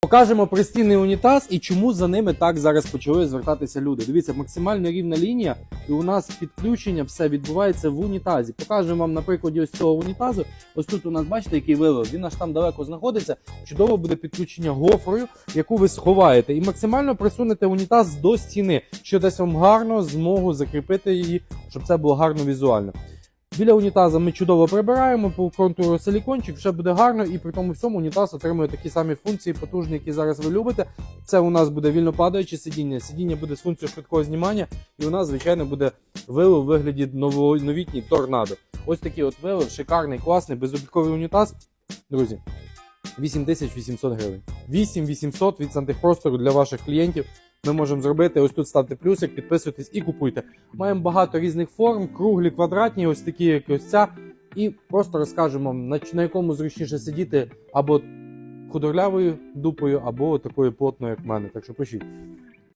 Покажемо пристінний унітаз і чому за ними так зараз почали звертатися люди. Дивіться, максимально рівна лінія, і у нас підключення все відбувається в унітазі. Покажемо вам на прикладі ось цього унітазу. Ось тут у нас бачите, який вилив. Він аж там далеко знаходиться. Чудово буде підключення гофрою, яку ви сховаєте, і максимально присунете унітаз до стіни, що дасть вам гарно змогу закріпити її, щоб це було гарно візуально. Біля унітаза ми чудово прибираємо по контуру силікончик, все буде гарно, і при тому всьому унітаз отримує такі самі функції потужні, які зараз ви любите. Це у нас буде вільно падаюче сидіння. Сидіння буде з функцією швидкого знімання, і у нас, звичайно, буде вилив у вигляді новітній торнадо. Ось такий от вилив, шикарний, класний, безубітковий унітаз. Друзі, 8800 гривень. 8800 від сантехпростору для ваших клієнтів. Ми можемо зробити. Ось тут ставте плюсик, підписуйтесь і купуйте. Маємо багато різних форм, круглі, квадратні, ось такі, як ось ця. І просто розкажемо, на, на якому зручніше сидіти або худорлявою дупою, або такою плотною, як в мене. Так що пишіть.